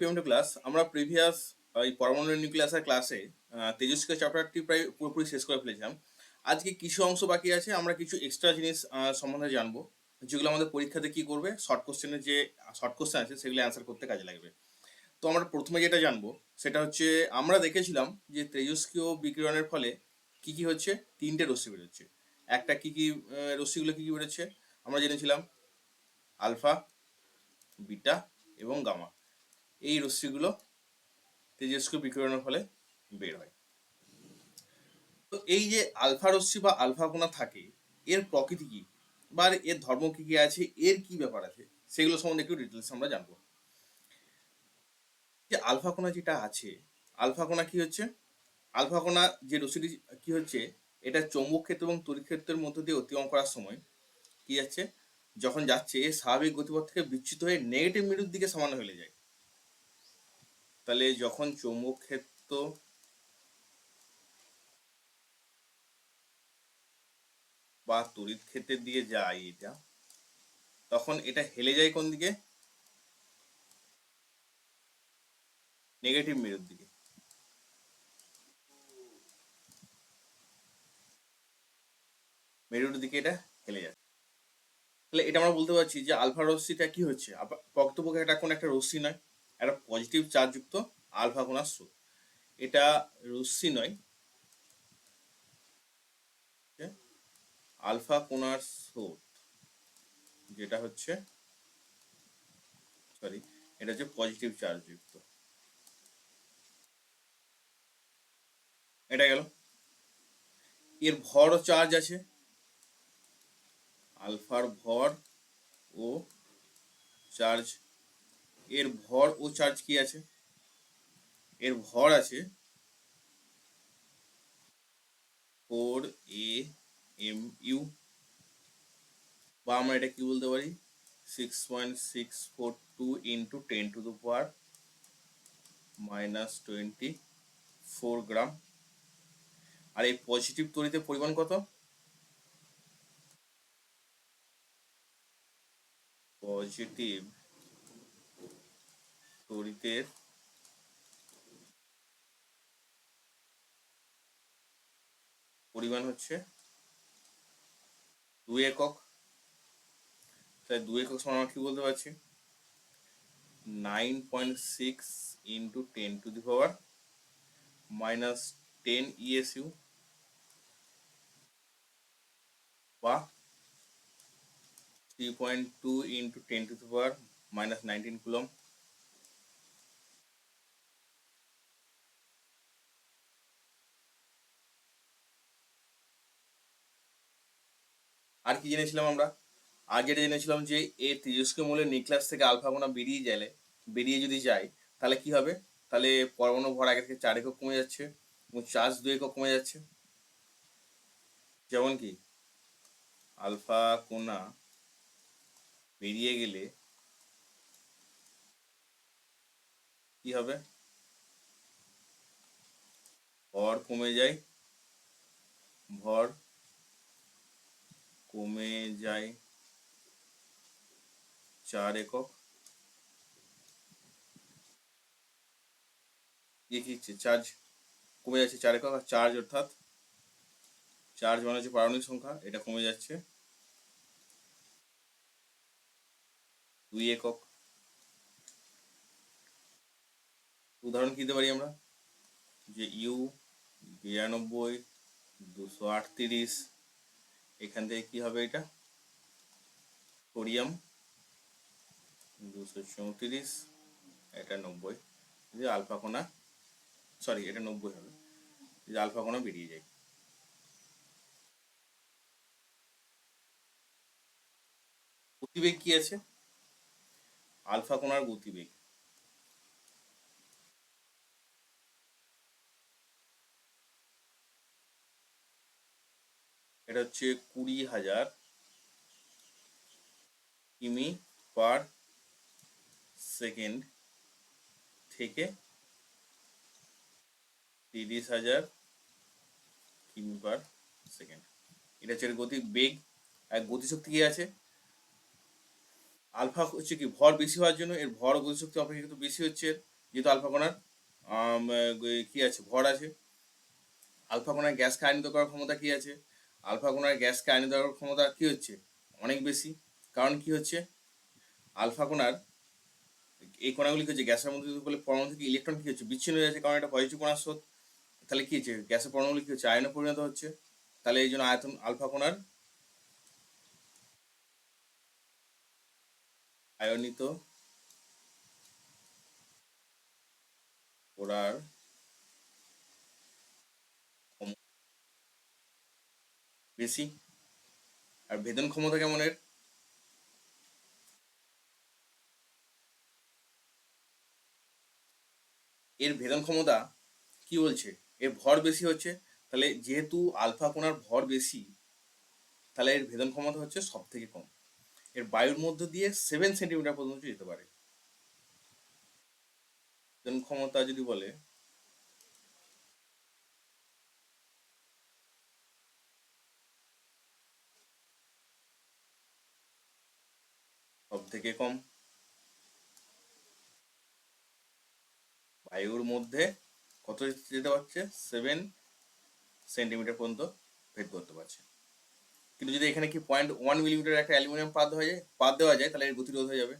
Payment class আমরা previous এই পরমাণু নিউক্লিয়াসের ক্লাসে তেজস্ক্রিয় চ্যাপ্টারটি প্রায় পুরোপুরি শেষ করে ফেলেছিলাম। আজকে কিছু অংশ বাকি আছে, আমরা কিছু এক্সট্রা জিনিস সম্বন্ধে জানব, যেগুলো আমাদের পরীক্ষাতে কি করবে শর্ট কোশ্চেনের যে শর্ট কোশ্চেন আছে, সেগুলো অ্যান্সার করতে কাজে লাগবে। তো আমরা প্রথমে যেটা জানব, সেটা হচ্ছে, আমরা দেখেছিলাম যে তেজস্ক্রিয় বিকিরণের ফলে কি কি হচ্ছে? তিনটে রশ্মি বেরোচ্ছে। একটা কি কি রশ্মিগুলো কি কি বেরোচ্ছে? আমরা জেনেছিলাম আলফা, বিটা এবং গামা। এই রশ্মিগুলো তেজস্ক্রিয় বিকিরণের ফলে বের হয়। তো এই যে আলফা রশ্মি বা আলফা কণা থাকে, এর প্রকৃতি কি? বা এর ধর্ম কি কি আছে? এর কি ব্যাপার আছে? সেগুলো সম্বন্ধে একটু ডিটেলস আমরা জানব। যে আলফা কণা যেটা আছে, আলফা কণা কি হচ্ছে? আলফা কণা যে রশ্মিটি কি হচ্ছে, এটা চৌম্বক ক্ষেত্র এবং তড়িৎ ক্ষেত্রের মধ্য দিয়ে অতিক্রম করার সময় কি যাচ্ছে? যখন যাচ্ছে স্বাভাবিক গতিপথ থেকে বিচ্যুত হয়ে নেগেটিভ মেরুর দিকে সামান্য হেলে যায়। তাহলে যখন চৌম্বক ক্ষেত্র বা তড়িৎ ক্ষেত্রের দিকে যায় এটা, তখন এটা হেলে যায় কোন দিকে? নেগেটিভ মেরুর দিকে। মেরুর দিকে এটা হেলে যায়। তাহলে এটা আমরা বলতে পারছি যে আলফা রশ্মিটা কি হচ্ছে? প্রকৃতপক্ষে এটা কোনো একটা রশ্মি নয়। একটা পজিটিভ চার্জযুক্ত আলফা কোণার স্রোত। এটা রশ্মি নয়। আলফা কোণার স্রোত, যেটা হচ্ছে সরি এটা হচ্ছে পজিটিভ চার্জযুক্ত এটা গেল। এর ভর চার্জ আছে। আলফার ভর ও চার্জ এর ভর ও চার্জ কি আছে? এর ভর আছে ফোর এ এম ইউ বা আমরা এটা কি বলতে পারি? Six point six four two into ten to the power minus twenty four gram আর এই পজিটিভ তড়িতের পরিমাণ কত? পজিটিভ তড়িতের। পরিমাণ হচ্ছে দুই একক। তাই দুই একক সমান কি বলতে পারছি? Nine point six into ten to the power minus ten ESU বা three point two into ten to the power minus nineteen coulomb. আর কি জেনেছিলাম আমরা? আর যেটা জেনেছিলাম যে এ তেজস্ক্রিয় মূলের নিউক্লিয়াস থেকে আলফা কণা বেরিয়ে গেলে, বেরিয়ে যদি যায়, তাহলে কি হবে? তাহলে পরমাণু ভর আগে থেকে চার একক কমে যাচ্ছে এবং চার্জ দুই একক কমে যাচ্ছে। যেমন কি আলফা কোণা বেরিয়ে গেলে কি হবে? ভর কমে যায়, ভর কমে যায় চার একক। হচ্ছে? চার্জ কমে যাচ্ছে চার একক, আর চার্জ অর্থাৎ চার্জ মানে হচ্ছে পারমাণবিক সংখ্যা, এটা কমে যাচ্ছে দুই একক। উদাহরণ কি দিতে পারি আমরা? যে ইউ বিরানব্বই, দুশো আটত্রিশ এখান থেকে কি হবে এটা? সোডিয়াম দুশো চৌত্রিশ, এটা নব্বই। যে আলফা কোণা সরি এটা নব্বই হবে। যে আলফা কোণা বেরিয়ে যায়। গতিবেগ কি আছে? আলফা কোণার গতিবেগ। এটা হচ্ছে কুড়ি হাজার কিমি পার সেকেন্ড থেকে তিরিশ হাজার কিমি পার সেকেন্ড। এটা হচ্ছে গতি বেগ আর গতিশক্তি কি আছে? আলফা হচ্ছে কি, ভর বেশি হওয়ার জন্য এর ভর গতিশক্তি অপেক্ষাকৃত বেশি হচ্ছে যেহেতু আলফা কণার কি আছে, ভর আছে। আলফা কণার গ্যাসকে আয়নিত করার ক্ষমতা কি আছে? আলফা কণার গ্যাসকে আয়নিত করার ক্ষমতা কি হচ্ছে? অনেক বেশি। কারণ কি হচ্ছে? আলফা কণার এই কণাগুলি কি হচ্ছে গ্যাসের মধ্যে বলে পরমাণু থেকে ইলেকট্রন কি হচ্ছে? বিচ্ছিন্ন হয়ে যাচ্ছে, কারণ এটা পজিটিভ কণার স্রোত তাহলে কি হচ্ছে? গ্যাসের পরমাণুগুলি কি হচ্ছে? আয়নে পরিণত হচ্ছে। তাহলে এই জন্য আয়তন আলফা কণার আয়নিত করার বেশি আর ভেদন ক্ষমতা কেমন এর এর ভেদন ক্ষমতা কি বলছে? এর ভর বেশি হচ্ছে, তাহলে যেহেতু আলফা কোণার ভর বেশি, তাহলে এর ভেদন ক্ষমতা হচ্ছে সব থেকে কম। এর বায়ুর মধ্য দিয়ে সেভেন সেন্টিমিটার পর্যন্ত যেতে পারে। ভেদন ক্ষমতা যদি বলে সব থেকে কম। বায়ুর মধ্যে কত যেতে পারছে? সেভেন সেন্টিমিটার পর্যন্ত ভেদ করতে পারছে। কিন্তু যদি এখানে কি পয়েন্ট ওয়ান মিলিমিটার একটা অ্যালুমিনিয়াম পাত দেওয়া যায় পাত দেওয়া যায়, তাহলে এর গতিরোধ হয়ে যাবে।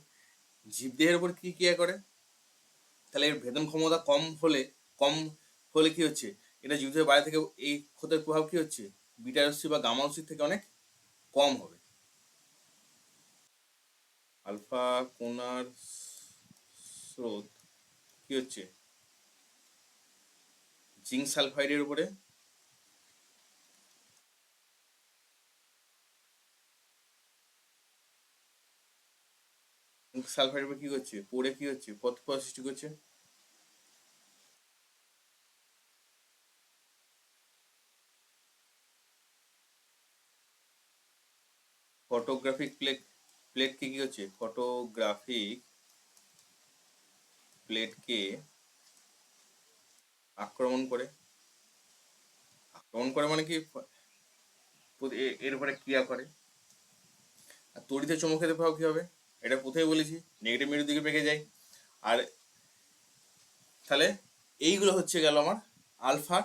জীবদেহের উপর কি ক্রিয়া করে? তাহলে এর ভেদন ক্ষমতা কম হলে কম হলে কি হচ্ছে? এটা জীবদেহের বাইরে থেকে এই ক্ষতের প্রভাব কি হচ্ছে? বিটা রশ্মি বা গামা রশ্মির থেকে অনেক কম হবে। আলফা কোনার স্রোত কি হচ্ছে? জিঙ্ক সালফাইডের উপরে? জিঙ্ক সালফাইডের উপরে কি হচ্ছে? পড়ে কি হচ্ছে? পথ সৃষ্টি করছে? ফটোগ্রাফিক প্লেট, প্লেটকে কি হচ্ছে ফটোগ্রাফিক প্লেটকে আক্রমণ করে। আক্রমণ করে মানে কি? এর উপরে ক্রিয়া করে। আর তড়িতে চৌম্বকের প্রভাব কি হবে? এটা কোথায় বলেছি নেগেটিভ মেরুর দিকে বেঁকে যায়। আর তাহলে এইগুলো হচ্ছে গেল আমার আলফা,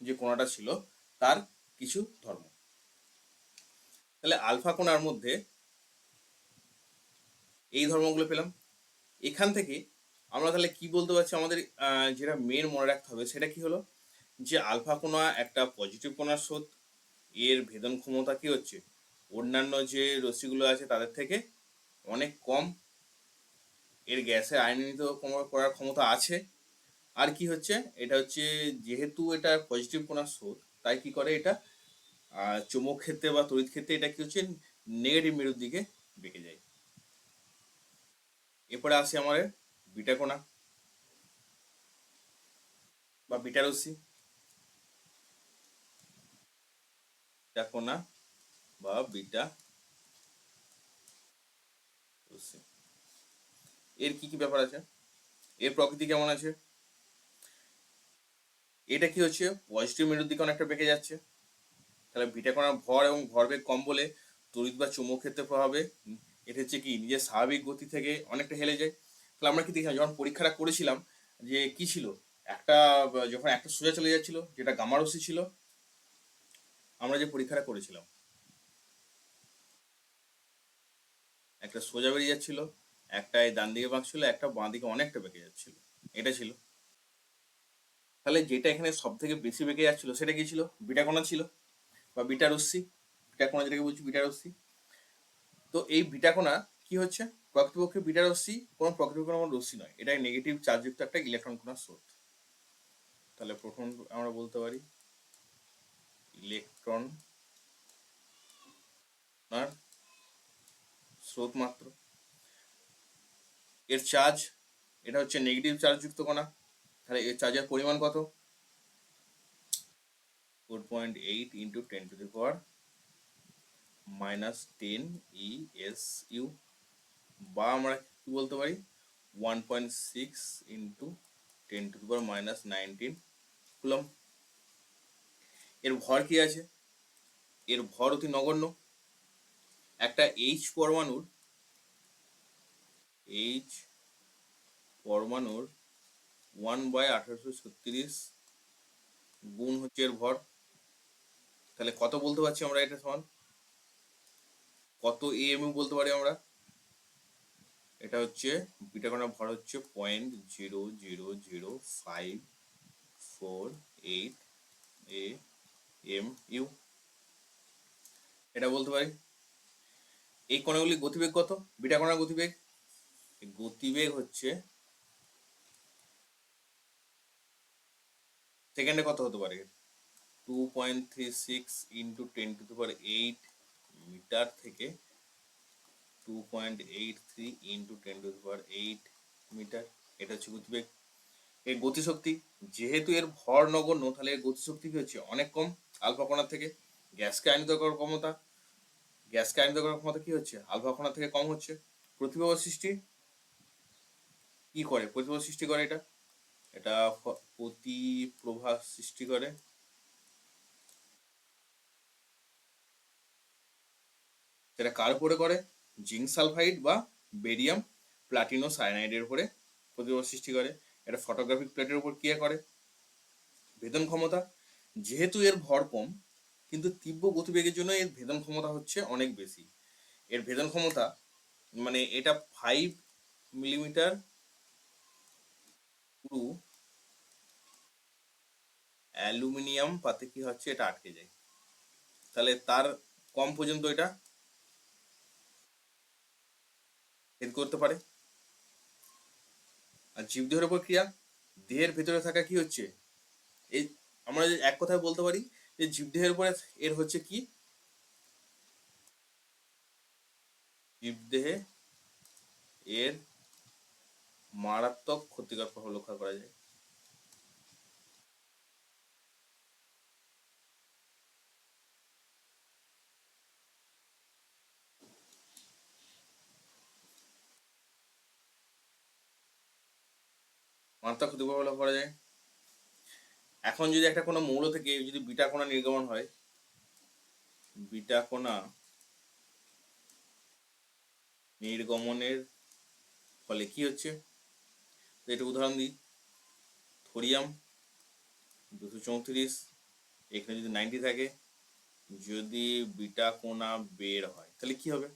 যে কোণাটা ছিল, তার কিছু ধর্ম। তাহলে আলফা কোণার মধ্যে এই ধর্মগুলো পেলাম। এখান থেকে আমরা তাহলে কি বলতে পারছি? আমাদের যেটা মেন মনে রাখতে হবে সেটা কি হলো? যে আলফা কোনা একটা পজিটিভ কোণার স্রোত এর ভেদন ক্ষমতা কি হচ্ছে? অন্যান্য যে রশ্মিগুলো আছে তাদের থেকে অনেক কম এর গ্যাসের আয়নিত কম- করার ক্ষমতা আছে। আর কি হচ্ছে? এটা হচ্ছে যেহেতু এটা পজিটিভ কোণার স্রোত তাই কি করে এটা? আহ, চুম্বক ক্ষেত্রে বা তড়িৎ ক্ষেত্রে এটা কি হচ্ছে? নেগেটিভ মেরুর দিকে বেঁকে যায়। এরপরে আসে আমার বিটা কোণা বা বিটা রশ্মি। বিটা বা বিটা এর কি কি ব্যাপার আছে? এর প্রকৃতি কেমন আছে? এটা কি হচ্ছে? পজিটিভ মেরুর দিকে অনেকটা বেঁকে যাচ্ছে। তাহলে বিটা কণার ভর এবং ভরবেগ কম বলে তড়িৎ বা চুম্বক ক্ষেত্রে প্রভাবে এটা হচ্ছে কি, নিজের স্বাভাবিক গতি থেকে অনেকটা হেলে যায়। তাহলে আমরা কি দেখলাম যখন পরীক্ষাটা করেছিলাম যে কি ছিল, একটা, যখন একটা সোজা চলে যাচ্ছিল, যেটা গামা রশ্মি ছিল, আমরা যে পরীক্ষাটা করেছিলাম, একটা সোজা বেরিয়ে যাচ্ছিল একটা ডান দিকে বাঁকছিল একটা বাঁ দিকে অনেকটা বেঁকে যাচ্ছিল, এটা ছিল। তাহলে যেটা এখানে সব থেকে বেশি বেঁকে যাচ্ছিল, সেটা কি ছিল? বিটা কণা ছিল? বা বিটা রশ্মি? বিটা কণা যেটাকে বলছি? বিটা রশ্মি। তো এই বিটা কণা কি হচ্ছে? প্রকৃতপক্ষে বিটা রশ্মি কোনো প্রকৃতপক্ষে কোনো রশ্মি নয়। এটা নেগেটিভ চার্জযুক্ত একটা ইলেকট্রন কণার স্রোত। তাহলে প্রথম আমরা বলতে পারি ইলেকট্রন আর স্রোত মাত্র। এর চার্জ, এটা হচ্ছে নেগেটিভ চার্জযুক্ত কণা। তাহলে এর চার্জের পরিমাণ কত? Four point eight into ten to the power minus ten E S U বা আমরা কি বলতে পারি? One point six into ten to the power minus nineteen coulomb এর ভর কি আছে? এর ভর অতি নগণ্য। একটা এইচ পরমাণুর এইচ পরমাণুর ওয়ান বাই আঠারোশো ছত্রিশ গুণ হচ্ছে এর ভর। তাহলে কত বলতে পারছি আমরা এটা সমান? কত এএমইউ বলতে পারি আমরা? এটা হচ্ছে বিটা কণার ভর হচ্ছে point zero zero zero five four eight A M U এটা বলতে পারি। এই কণাগুলি গতিবেগ কত? বিটা কণার গতিবেগ গতিবেগ হচ্ছে সেকেন্ডে কত হতে পারে? Two point three six into ten to the power eight metre থেকে two point eight three into ten to power eight metre. এটা হচ্ছে গতিবেগ। এর গতিশক্তি, যেহেতু এর ভর নগণ্য, তাহলে এর গতিশক্তি কি হচ্ছে? অনেক কম। আলফা কণার থেকে গ্যাসকে আয়নিত করার ক্ষমতা। গ্যাসকে আয়নিত করার ক্ষমতা কি হচ্ছে? আলফা কণা থেকে কম হচ্ছে। প্রতিভাব সৃষ্টি কি করে? প্রতিভাব সৃষ্টি করে এটা? এটা প্রতিপ্রভা সৃষ্টি করে। সেটা কার উপরে করে? জিঙ্ক সালফাইড বা বেরিয়াম প্লাটিনো সায়ানাইডের উপরে প্রতিভাব সৃষ্টি করে। এটা ফটোগ্রাফিক প্লেটের উপর ক্রিয়া করে? ভেদন ক্ষমতা। যেহেতু এর ভর কম, কিন্তু তীব্র গতিবেগের জন্য এর ভেদন ক্ষমতা হচ্ছে অনেক বেশি। এর ভেদন ক্ষমতা মানে এটা ফাইভ মিলিমিটার পুরু অ্যালুমিনিয়াম পাতে কি হচ্ছে? এটা আটকে যায়। তাহলে তার কম পর্যন্ত এটা ভেদ করতে পারে। আর জীবদেহের উপর ক্রিয়া, দেহের ভেতরে থাকা কি হচ্ছে? এই আমরা এক কথায় বলতে পারি যে জীবদেহের উপরে এর হচ্ছে কি? জীবদেহে এর মারাত্মক ক্ষতিকর প্রভাব লক্ষ্য করা যায়। প্রভাব লক্ষ্য করা যায়। এখন যদি একটা কোনো মৌল থেকে যদি বিটা কণা নির্গমন হয়, বিটা কণা নির্গমনের ফলে কি হচ্ছে? এটা উদাহরণ দিই। থোরিয়াম দুশো চৌত্রিশ, এখানে যদি নাইনটি থাকে, যদি বিটা কোনা বের হয়, তাহলে কি হবে?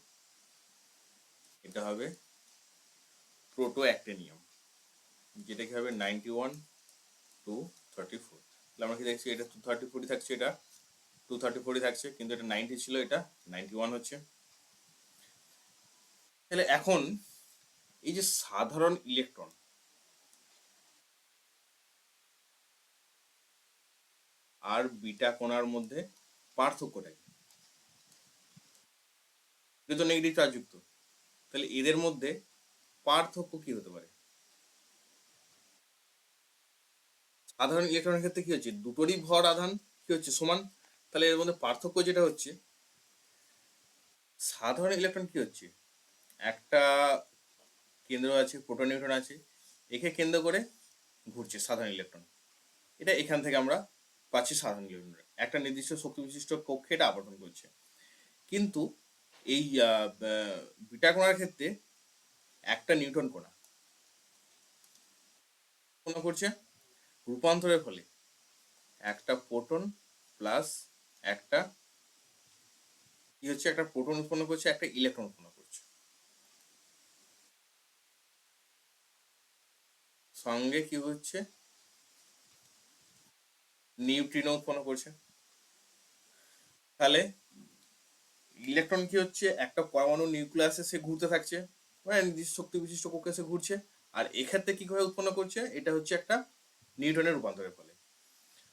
এটা হবে প্রোটো অ্যাক্টেনিয়াম যেটা কি হবে ninety one two thirty four তাহলে আমরা কি দেখছি, এটা টু থার্টি ফোরই থাকছে, এটা টু থার্টি ফোরই থাকছে, কিন্তু এটা নাইনটি ছিল, এটা নাইনটি ওয়ান হচ্ছে। তাহলে এখন এই যে সাধারণ ইলেকট্রন আর বিটা কণার মধ্যে পার্থক্যটা কি? যেহেতু নেগেটিভ চার্জযুক্ত তাহলে এদের মধ্যে পার্থক্য কি হতে পারে? সাধারণ ইলেকট্রনের ক্ষেত্রে কি হচ্ছে? দুটোরই ভর আধান কি হচ্ছে? সমান? তাহলে এর মধ্যে পার্থক্য যেটা হচ্ছে, সাধারণ ইলেকট্রন কি হচ্ছে? একটা কেন্দ্র আছে, প্রোটন নিউট্রন আছে, একে কেন্দ্র করে ঘুরছে সাধারণ ইলেকট্রন। এটা এখান থেকে আমরা পাচ্ছি সাধারণ ইলেকট্রন। একটা নির্দিষ্ট শক্তি বিশিষ্ট কক্ষে এটা আবর্তন করছে। কিন্তু এই বিটা কণার ক্ষেত্রে একটা নিউটন কণা। কণা করছে? রূপান্তরের ফলে। একটা প্রোটন প্লাস একটা কি হচ্ছে? একটা প্রোটন উৎপন্ন করছে, একটা ইলেকট্রন উৎপন্ন করছে। সঙ্গে কি হচ্ছে? নিউট্রিনো উৎপন্ন করছে। তাহলে ইলেকট্রন কি হচ্ছে? একটা পরমাণু নিউক্লিয়াসে সে ঘুরতে থাকছে মানে শক্তি বিশিষ্ট কক্ষে সে ঘুরছে, আর এক্ষেত্রে কি ভাবে উৎপন্ন করছে? এটা হচ্ছে একটা নিউটনের রূপান্তরের ফলে।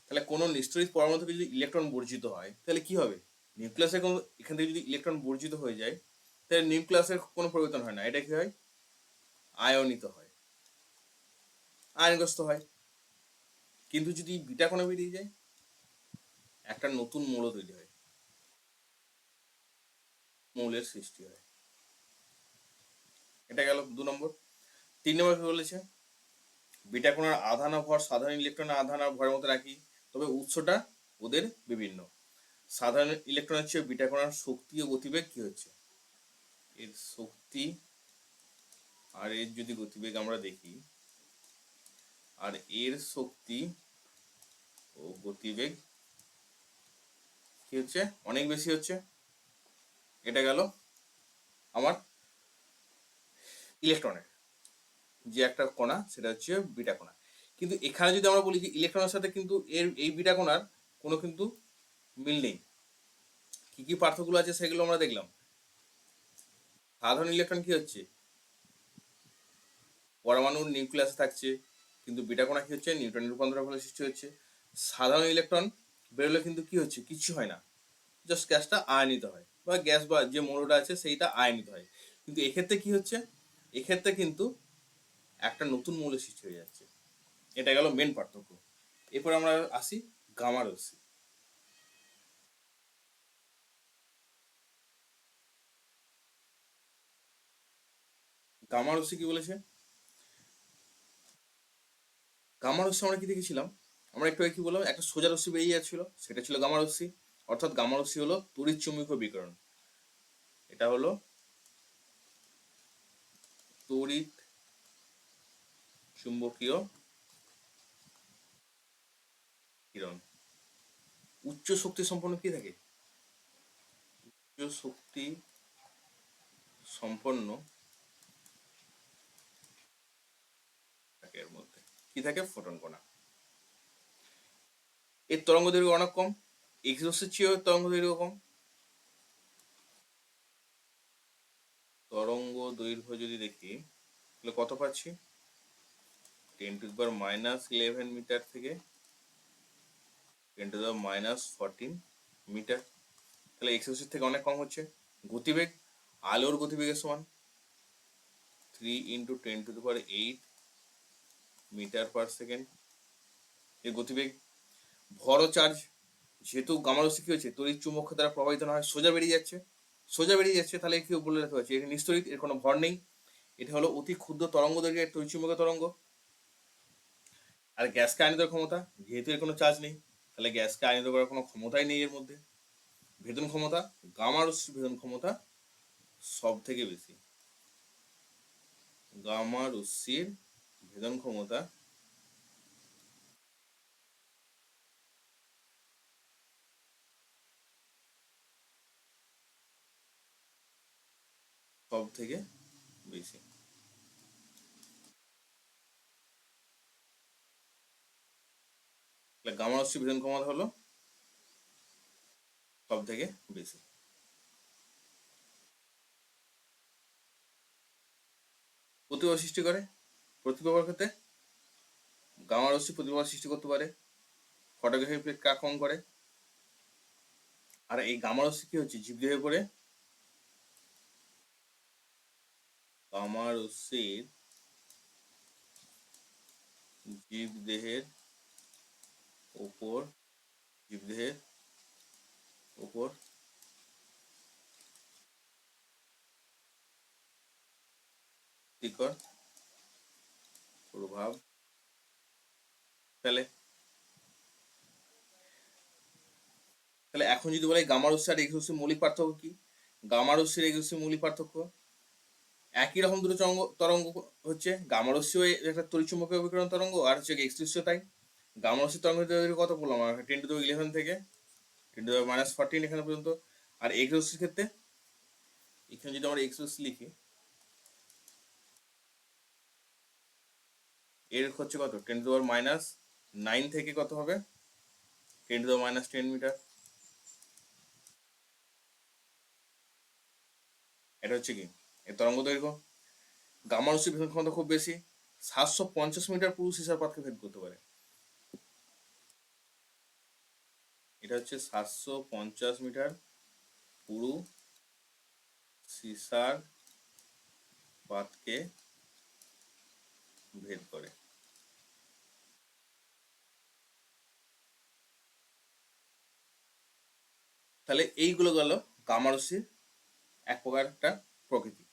তাহলে কোনো নিশ্চয়ই পরমাণু থেকে যদি ইলেকট্রন বর্জিত হয়, তাহলে কি হবে? নিউক্লিয়াসের কোনো, এখান থেকে যদি ইলেকট্রন বর্জিত হয়ে যায়, তাহলে নিউক্লিয়াসের কোনো পরিবর্তন হয় না। এটা কি হয়? আয়নিত হয়। আয়নগ্রস্ত হয়। কিন্তু যদি বিটা কোনো বেরিয়ে যায়, একটা নতুন মৌল তৈরি হয়। মৌলের সৃষ্টি হয়। এটা গেল দু নম্বর। তিন নম্বর কি বলেছে? বিটা কোণার আধান ভর সাধারণ ইলেকট্রনের আধান ভরের মতো রাখি, তবে উৎসটা ওদের বিভিন্ন। সাধারণ ইলেকট্রনের চেয়ে বিটা কোণার শক্তি ও গতিবেগ কি হচ্ছে? এর শক্তি আর এর যদি গতিবেগ আমরা দেখি, আর এর শক্তি ও গতিবেগ কি হচ্ছে? অনেক বেশি হচ্ছে। এটা গেল আমার ইলেকট্রনের। যে একটা কণা, সেটা হচ্ছে বিটা কণা। কিন্তু এখানে যদি আমরা বলি যে ইলেকট্রনের সাথে কিন্তু এর, এই বিটা কণার কোনো কিন্তু মিল নেই। কি কি পার্থক্য আছে সেগুলো আমরা দেখলাম। সাধারণ ইলেকট্রন কি হচ্ছে? পরমাণুর নিউক্লিয়াসে থাকছে, কিন্তু বিটা কণা কি হচ্ছে? নিউটনের রূপান্তরের ফলে সৃষ্টি হচ্ছে। সাধারণ ইলেকট্রন বেরোলে কিন্তু কি হচ্ছে? কিছু হয় না। জাস্ট গ্যাসটা আয়নিত হয়। বা গ্যাস বা যে মৌলটা আছে, সেইটা আয়নিত হয়। কিন্তু এক্ষেত্রে কি হচ্ছে? এক্ষেত্রে কিন্তু একটা নতুন মৌলের সৃষ্টি হয়ে যাচ্ছে। এটা গেল মেন পার্থক্য। এরপর আমরা আসি গামা রশ্মি। গামা কি বলেছে? গামা আমরা কি দেখেছিলাম? আমরা একটু কি বললাম? একটা সোজা রশ্মি বেরিয়ে যাচ্ছিল, সেটা ছিল গামা রশ্মি। অর্থাৎ গামা হলো তড়িৎ চুম্বকীয় বিকিরণ। এটা হলো তড়িৎ চুম্বকীয় কিরণ? উচ্চ শক্তি সম্পন্ন কি থাকে? উচ্চ শক্তি সম্পন্ন থাকে এর মধ্যে। কি থাকে? ফোটন কণা। এর তরঙ্গ দৈর্ঘ্য অনেক কম। এক্স রশ্মির চেয়েও তরঙ্গ দৈর্ঘ্য কম। তরঙ্গ দৈর্ঘ্য যদি দেখি, তাহলে কত পাচ্ছি? Ten to power minus eleven metre থেকে ten to power minus fourteen metre তাহলে এক্স রশ্মির থেকে অনেক কম হচ্ছে। গতিবেগ, আলোর গতিবেগের সমান। Three into ten to power eight metre per second এর গতিবেগ, ভর চার্জ যেহেতু গামারসি কি হচ্ছে, তড়িৎ চুম্বক দ্বারা প্রবাহিত না হয়, সোজা বেরিয়ে যাচ্ছে। সোজা বেরিয়ে যাচ্ছে, তাহলে কি বলে রাখতে পারছি। এটি নিস্তরিত এর কোনো ভর নেই। এটা হলো অতি ক্ষুদ্র তরঙ্গ দৈর্ঘ্যের তড়িৎ চুম্বকের তরঙ্গ। আর গ্যাসকে আয়নিত ক্ষমতা? যেহেতু এর কোনো চার্জ নেই, তাহলে গ্যাসকে আয়নিত করার কোনো ক্ষমতাই নেই এর মধ্যে। ভেদন ক্ষমতা গামারসির ভেদন ক্ষমতা সব থেকে বেশি। গামা রশ্মির ভেদন ক্ষমতা সব থেকে বেশি। তাহলে গামা রশ্মি ক্ষমতা হলো সব থেকে বেশি। প্রতিভা সৃষ্টি করে ক্ষেত্রে গামা রশ্মি প্রতিভা সৃষ্টি করতে পারে ফটোগ্রাফি প্লেট আক্রমণ করে। আর এই গামা রশ্মি কি হচ্ছে? জীবদেহে করে গামা রশ্মির জীবদেহের উপর জীবদেহের উপর প্রভাব ফেলে। তাহলে এখন যদি বলে গামা রশ্মি আর এক্স মৌলিক পার্থক্য কি? গামা রশ্মির এক্স মৌলিক পার্থক্য? একই রকম দুটো তরঙ্গ তরঙ্গ হচ্ছে গামা রশ্মিও একটা তড়িৎচুম্বকীয় বিকিরণ তরঙ্গ আর হচ্ছে এক্স তাই। গামা রশ্মির তরঙ্গ দৈর্ঘ্য কত বললাম? টেন টু ইলেভেন থেকে। টেন টু মাইনাস ফোরটিন এখানে পর্যন্ত। আর এক্স রশ্মির ক্ষেত্রে? এখানে যদি আমরা এক্স রশ্মি লিখি, এর হচ্ছে কত? টেন টু মাইনাস নাইন থেকে কত হবে? Ten to minus ten metre. এটা হচ্ছে কি? এর তরঙ্গ দৈর্ঘ্য। গামা রশ্মি ক্ষমতা খুব বেশি। সাতশো পঞ্চাশ মিটার পুরু সিসার পাতকে ভেদ করতে পারে। এটা হচ্ছে সাতশো পঞ্চাশ মিটার, পুরু, সিসার পাতকে ভেদ করে। তাহলে এইগুলো গেল গামারসির এক প্রকার একটা প্রকৃতি।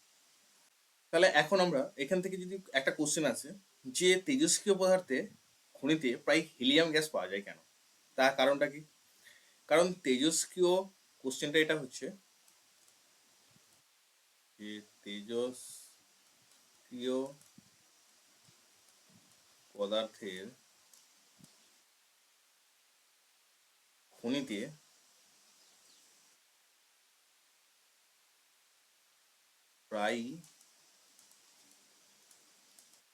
তাহলে এখন আমরা এখান থেকে যদি একটা কোশ্চেন আছে যে তেজস্ক্রিয় পদার্থে খনিতে প্রায় হিলিয়াম গ্যাস পাওয়া যায় কেন? তার কারণটা কি? কারণ তেজস্ক্রিয় কোশ্চেনটা এটা হচ্ছে যে তেজস তেজস্ক্রিয় পদার্থের খনিতে প্রায়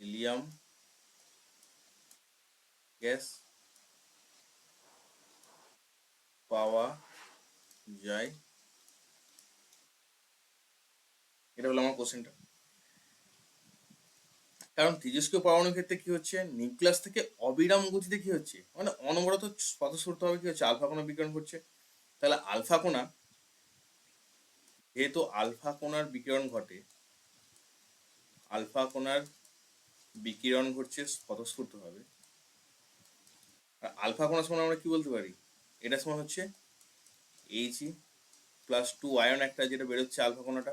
হিলিয়াম গ্যাস পাওয়া যায়। এটা হলো আমার কোশ্চেনটা কারণ তেজস্ক্রিয় পরমাণুর ক্ষেত্রে কি হচ্ছে? নিউক্লিয়াস থেকে অবিরাম গতিতে কি হচ্ছে? মানে অনবরত স্বতঃস্ফূর্ত হবে কি হচ্ছে? আলফা কোণা বিকিরণ ঘটছে। তাহলে আলফা কোণা, যেহেতু আলফা কোনার বিকিরণ ঘটে, আলফা কোণার বিকিরণ ঘটছে স্বতঃস্ফূর্ত হবে আর আলফা কোণার সমান আমরা কি বলতে পারি? এটা সমান হচ্ছে এইচ প্লাস টু আয়ন একটা যেটা বেরোচ্ছে আলফা কোণাটা।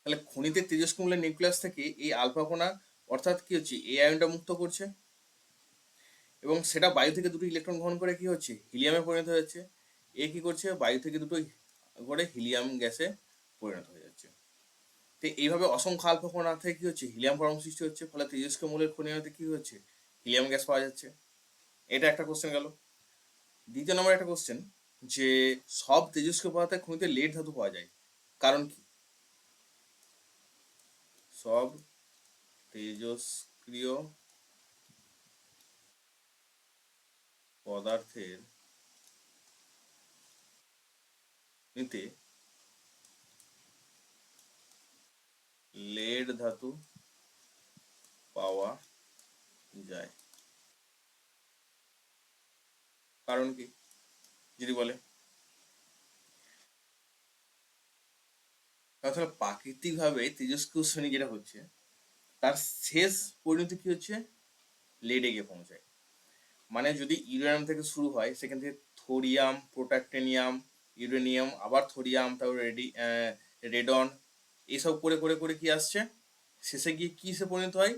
তাহলে খনিতে তেজস্ক্রিয় নিউক্লিয়াস থেকে এই আলফা কোণা, অর্থাৎ কি হচ্ছে এই আয়নটা মুক্ত করছে। এবং সেটা বায়ু থেকে দুটো ইলেকট্রন গ্রহণ করে কি হচ্ছে হিলিয়ামে পরিণত হচ্ছে এ কি করছে, বায়ু থেকে দুটো করে হিলিয়াম গ্যাসে পরিণত হয়ে যাচ্ছে। তো এইভাবে অসংখ্য আলফা কোণা থেকে কি হচ্ছে হিলিয়াম পরমাণু সৃষ্টি হচ্ছে, ফলে তেজস্ক্রিয় মূলের খনিতে কি হচ্ছে হিলিয়াম গ্যাস পাওয়া যাচ্ছে। এটা একটা কোশ্চেন গেল। দ্বিতীয় নম্বর একটা কোশ্চেন যে সব তেজস্ক্রিয় পদার্থের খনিতে লেড ধাতু পাওয়া যায়, কারণ কি? সব তেজস্ক্রিয় পদার্থের নিতে লেড ধাতু পাওয়া যায়। কারণ কি? যদি বলে। তাহলে প্রাকৃতিকভাবে তেজস্ক্রিয় যেটা হচ্ছে, তার শেষ পরিণতি কি হচ্ছে? লেডে গিয়ে পৌঁছায়। মানে যদি ইউরেনিয়াম থেকে শুরু হয়, সেখান থেকে থোরিয়াম প্রোটাক্টেনিয়াম ইউরেনিয়াম, আবার থোরিয়াম, তারপর রেডি রেডন এইসব করে করে করে কি আসছে? শেষে গিয়ে কিসে পরিণত হয়?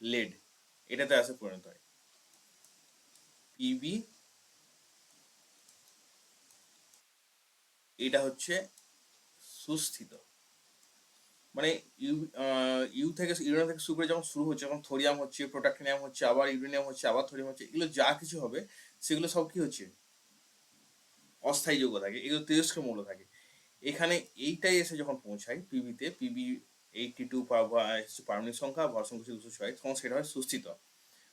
লেড। এটাতে আসে পরিণত হয়। পিবি এটা হচ্ছে সুস্থিত। মানে ইউ ইউ থেকে ইউরেনিয়াম থেকে শুরু করে যখন শুরু হচ্ছে, যখন থোরিয়াম হচ্ছে, প্রোটাক্টিনিয়াম হচ্ছে, আবার ইউরেনিয়াম হচ্ছে, আবার থোরিয়াম হচ্ছে, এগুলো যা কিছু হবে, সেগুলো সব কি হচ্ছে? অস্থায়ী যৌগ থাকে, এগুলো তেজস্ক্রিয় মৌল থাকে। এখানে এইটাই এসে যখন পৌঁছায় পিবিতে পিবি এইটটি টু পারমাণবিক সংখ্যা, ভর সংখ্যা দুশো ছয় তখন সেটা হয় সুস্থিত।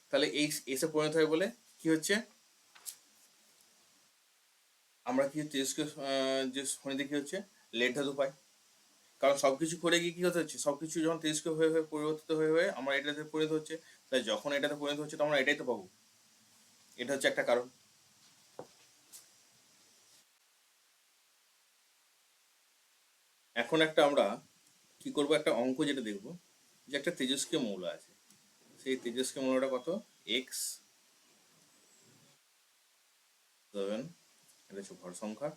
তাহলে এই, এসে পরিণত হয় বলে কি হচ্ছে? আমরা কি তেজস্ক্রিয় যে খনিতে কি হচ্ছে? লেড ধাতু পাই। কারণ সব কিছু করে গিয়ে কি হতে হচ্ছে? সব কিছু যখন তেজস্ক্রিয় হয়ে হয়ে পরিবর্তিত হয়ে হয়ে আমরা এটাতে পরিণত হচ্ছে, তাই যখন এটাতে পরিণত হচ্ছে তো আমরা এটাই তো পাবো। এটা হচ্ছে একটা কারণ। এখন একটা আমরা কি করব? একটা অঙ্ক যেটা দেখব, যে একটা তেজস্ক্রিয় মৌল আছে। সেই তেজস্ক্রিয় মৌলটা কত? এক্স সেভেন এটা হচ্ছে ভর সংখ্যা,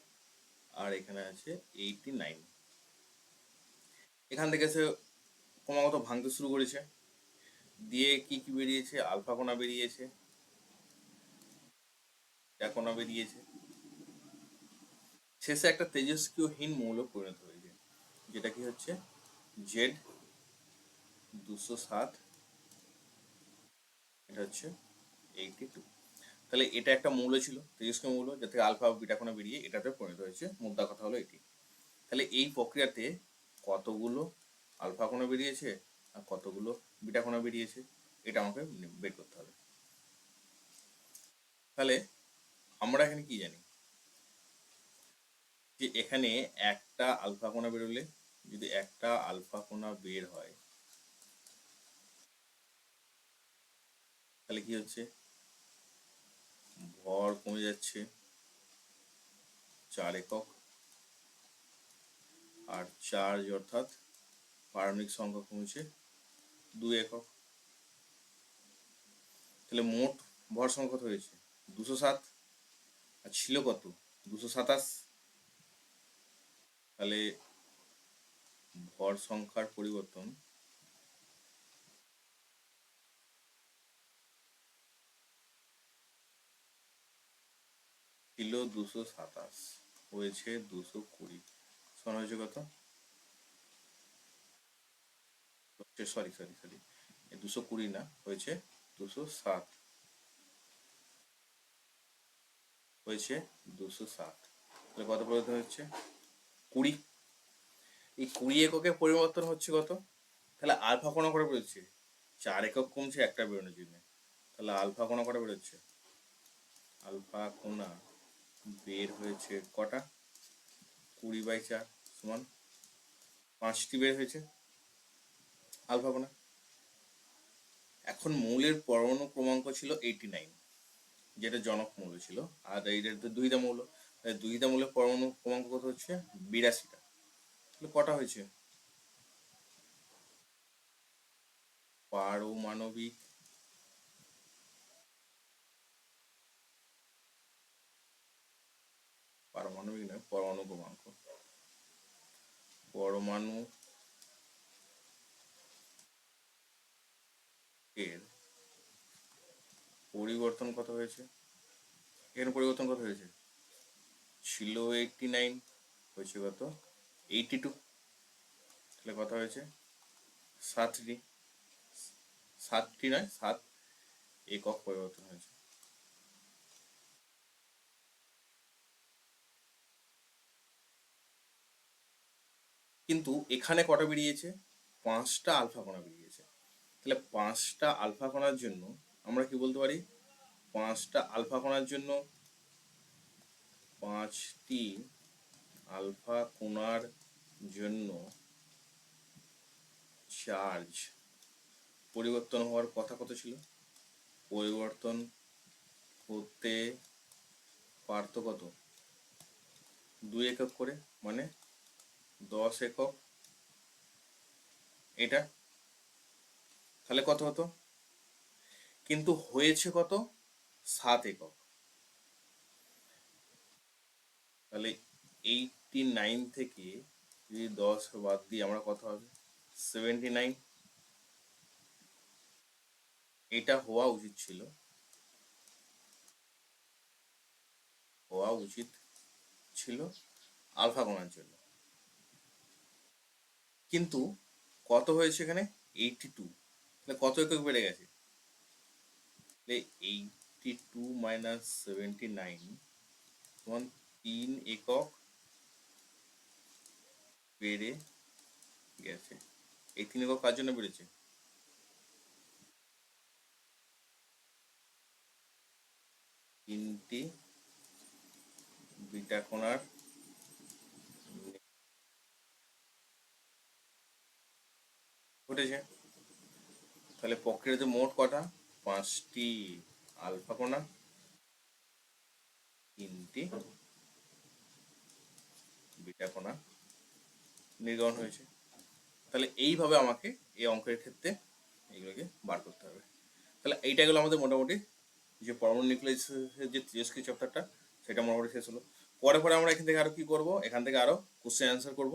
আর এখানে আছে এইটি নাইন এখান থেকে সে ক্রমাগত ভাঙতে শুরু করেছে। দিয়ে কি কি বেরিয়েছে? আলফা কোনা বেরিয়েছে। কোনা বেরিয়েছে। শেষে একটা তেজস্ক্রিয়হীন মৌল পরিণত হয়েছে, যেটা কি হচ্ছে? জেড দুশো সাত। এটা হচ্ছে এইটি টু তাহলে এটা একটা মৌল ছিল, তেজস্ক্রিয় মৌল যাতে আলফা বিটা কোনা বেরিয়ে এটাতে পরিণত হয়েছে। মুদ্রা কথা হলো এটি। তাহলে এই প্রক্রিয়াতে কতগুলো আলফা কোণা বেরিয়েছে আর কতগুলো বিটা কোণা বেরিয়েছে, এটা আমাকে বের করতে হবে। তাহলে আমরা এখানে কি জানি? যে এখানে একটা আলফা কোণা বেরোলে যদি একটা আলফা কোণা বের হয়, তাহলে কি হচ্ছে? ভর কমে যাচ্ছে চার একক। আর চার্জ অর্থাৎ পারমাণবিক সংখ্যা কমেছে দুই একক। তাহলে মোট ভর সংখ্যা হয়েছে? দুশো সাত। আর ছিল কত? দুশো সাতাশ। তাহলে ভর সংখ্যার পরিবর্তন ছিল দুশো সাতাশ, হয়েছে দুশো কুড়ি। সমান হয়েছে কত সরি সরি সরি দুশো কুড়ি না, হয়েছে দুশো সাত। হয়েছে দুশো সাত। তাহলে কত পরিবর্তন হচ্ছে? কুড়ি। এই কুড়ি এককে পরিবর্তন হচ্ছে কত? তাহলে আলফা কোনা করে বেরোচ্ছে? চার একক কমছে একটা বেরোনোর জন্য। তাহলে আলফা কোনা করে বেরোচ্ছে? আলফা কোনা? বের হয়েছে কটা? কুড়ি বাই চার সমান পাঁচটি বের হয়েছে। আলফা কোনা এখন মৌলের পরমাণু ক্রমাঙ্ক ছিল এইটি নাইন যেটা জনক মৌল ছিল। আর এইটা তো দুইটা মৌল দুইটা মৌলের পরমাণু ক্রমাঙ্ক কত হচ্ছে? বিরাশিটা। তাহলে কটা হয়েছে? পারমাণবিক পারমাণবিক নয় পরমাণু ক্রমাঙ্ক পরমাণু এর পরিবর্তন কত হয়েছে? এখানে পরিবর্তন কত হয়েছে? ছিল এইটটি নাইন হয়েছে কত? এইটটি টু তাহলে কত হয়েছে? সাতটি। সাতটি নয়, সাত একক পরিবর্তন হয়েছে। কিন্তু এখানে কটা বেরিয়েছে? পাঁচটা আলফা কণা বেরিয়েছে। তাহলে পাঁচটা আলফা কণার জন্য আমরা কি বলতে পারি? পাঁচটা আলফা কণার জন্য পাঁচটি আলফা কোণার জন্য চার্জ পরিবর্তন হওয়ার কথা কত ছিল? পরিবর্তন হতে পারত কত? দুই একক করে মানে দশ একক। এটা? তাহলে কত হতো? কিন্তু হয়েছে কত? সাত একক। তাহলে এইটটি নাইন থেকে যদি দশ বাদ দিই, আমরা কত হবে? সেভেন্টি নাইন এটা হওয়া উচিত ছিল। হওয়া উচিত ছিল আলফা কণার জন্য। কিন্তু কত হয়েছে এখানে? এইটটি টু তাহলে কত একক বেড়ে গেছে? Eighty two minus seventy nine সমান তিন একক বেড়ে গেছে। এই তিন একক কার জন্য বেড়েছে? তিনটি বিটা কোণার ঘটেছে তাহলে প্রক্রিয়াতে মোট কটা? পাঁচটি আলফা কোণা, তিনটি বিটা কোণা নির্গমন হয়েছে। তাহলে এইভাবে আমাকে এই অঙ্কের ক্ষেত্রে এইগুলোকে বার করতে হবে। তাহলে এইটা গেলো আমাদের মোটামুটি যে পরমাণু নিউক্লিয়াসের যে তেজস্ক্রিয় চ্যাপ্টারটা সেটা মোটামুটি শেষ হলো। পরে পরে আমরা এখান থেকে আরও কি করব? এখান থেকে আরও কোশ্চেন অ্যান্সার করব।